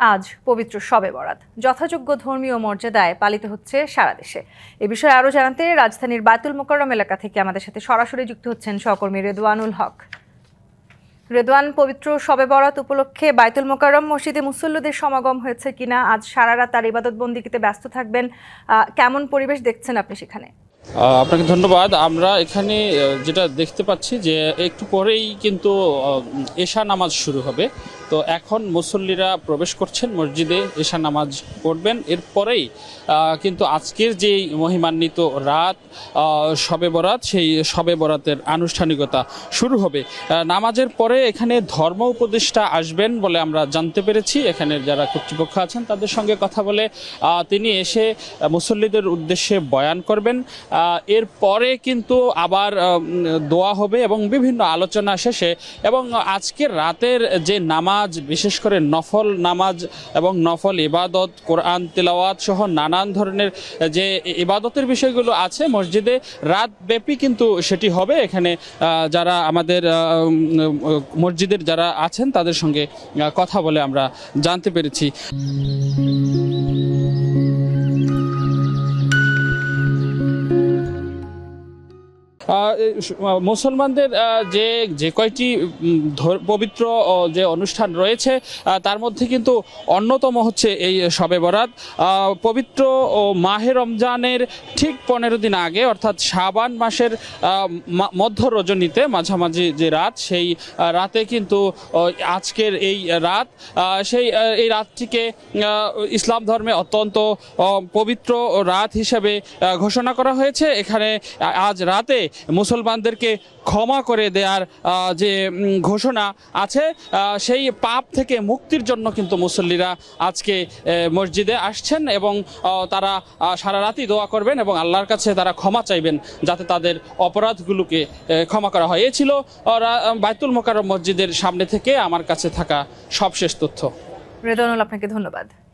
আজ পবিত্র শবে বরাত। যথাযোগ্য ধর্মীয় মর্যাদায় পালিত হচ্ছে সারা দেশে। এ বিষয়ে আরও জানাতে রাজধানীর বায়তুল মোকাররম এলাকা থেকে আমাদের সাথে সরাসরি যুক্ত হচ্ছেন সহকর্মী রেদওয়ানুল হক। রেদওয়ান, পবিত্র শবে বরাত উপলক্ষে বায়তুল মোকাররম মসজিদে মুসল্লিদের সমাগম হয়েছে কিনা? আজ সারা রাত তার ইবাদত বন্দিকিতে ব্যস্ত থাকবেন। কেমন পরিবেশ দেখছেন আপনি সেখানে? আপনাকে ধন্যবাদ। আমরা এখানে যেটা দেখতে পাচ্ছি যে একটু পরেই কিন্তু এশা নামাজ শুরু হবে। তো এখন মুসল্লিরা প্রবেশ করছেন মসজিদে, এশা নামাজ পড়বেন। এরপরেই কিন্তু আজকের যে মহিমান্বিত রাত শবে বরাত, সেই শবে বরাতের আনুষ্ঠানিকতা শুরু হবে। নামাজের পরে এখানে ধর্ম উপদেষ্টা আসবেন বলে আমরা জানতে পেরেছি। এখানে যারা কর্তৃপক্ষ আছেন, তাদের সঙ্গে কথা বলে তিনি এসে মুসল্লিদের উদ্দেশ্যে বয়ান করবেন। আহ, এরপরে কিন্তু আবার দোয়া হবে এবং বিভিন্ন আলোচনা শেষে এবং আজকের রাতের যে নামাজ বিশেষ করে নফল নামাজ এবং নফল ইবাদত কোরআন তেলাওয়াত সহ নানান ধরনের যে ইবাদতের বিষয়গুলো আছে মসজিদে রাত ব্যাপী কিন্তু সেটি হবে। এখানে যারা আমাদের মসজিদের যারা আছেন তাদের সঙ্গে কথা বলে আমরা জানতে পেরেছি। মুসলমানদের যে যে কয়টি পবিত্র যে অনুষ্ঠান রয়েছে তার মধ্যে কিন্তু অন্যতম হচ্ছে এই শবে বরাত। পবিত্র মাহে রমজানের ঠিক পনেরো দিন আগে, অর্থাৎ শাবান মাসের মধ্য রজনীতে, মাঝামাঝি যে রাত, সেই রাতে কিন্তু আজকের এই রাত সেই এই রাতটিকে ইসলাম ধর্মে অত্যন্ত পবিত্র রাত হিসেবে ঘোষণা করা হয়েছে। এখানে আজ রাতে মুসলমানদেরকে ক্ষমা করে দেওয়ার যে ঘোষণা আছে সেই পাপ থেকে মুক্তির জন্য কিন্তু মুসল্লিরা আজকে মসজিদে আসছেন এবং তারা সারা রাতই দোয়া করবেন এবং আল্লাহর কাছে তারা ক্ষমা চাইবেন যাতে তাদের অপরাধগুলোকে ক্ষমা করা হয়। এ ছিল আহ, রা- বায়তুল মোকাররম মসজিদের সামনে থেকে আমার কাছে থাকা সবশেষ তথ্য। রেদওয়ানুল আপনাকে ধন্যবাদ।